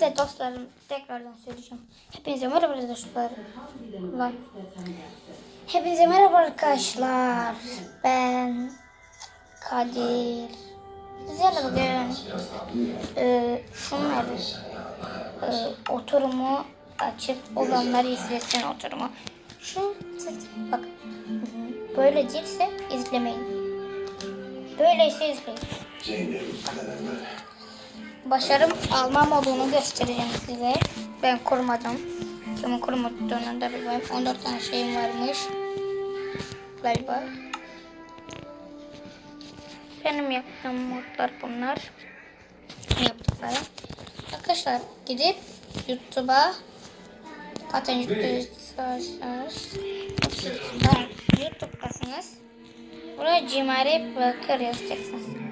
Hepinize dostlarım tekrardan söyleyeceğim. Hepinize merhaba. Lan. Hepinize merhaba arkadaşlar. Ben Kadir. Sizlerle bugün e, şunları e, oturumu açıp olanları izlesin oturumu. Şu bak böyle değilse izlemeyin. Böyleyse izleyin. Başarım almam olduğunu göstereceğim size. Ben kurmadım. Kimin kurmadığını da bilmiyorum. 14 tane şeyim varmış. Galiba. Benim yaptığım modlar bunlar. Yaptıklarım. Arkadaşlar gidip YouTube'a zaten YouTube'dasınız. YouTube'dasınız. Buraya Cimari Bakır yazacaksınız.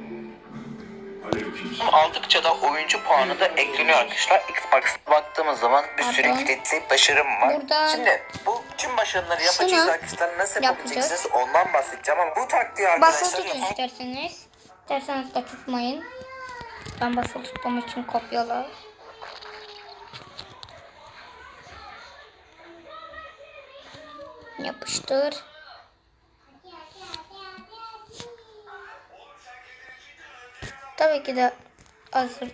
Aldıkça da oyuncu puanı da ekleniyor arkadaşlar. Xbox'a baktığımız zaman bir sürü Pardon. kilitli başarım var. Burada- Şimdi bu tüm başarımları yapacağız Şunu arkadaşlar. Nasıl yapacağız. yapabileceksiniz ondan bahsedeceğim ama bu taktiği Basılı arkadaşlar tutun isterseniz. İsterseniz de tutmayın. Ben basılı tutmam için kopyala. Yapıştır. Tabii ki de hazır.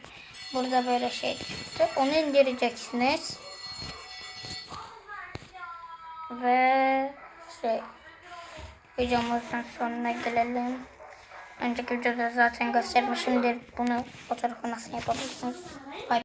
Burada böyle şey çıktı. Onu indireceksiniz. Ve şey videomuzun sonuna gelelim. Önceki videoda zaten göstermişimdir bunu fotoğrafı nasıl yapabilirsiniz. Bye.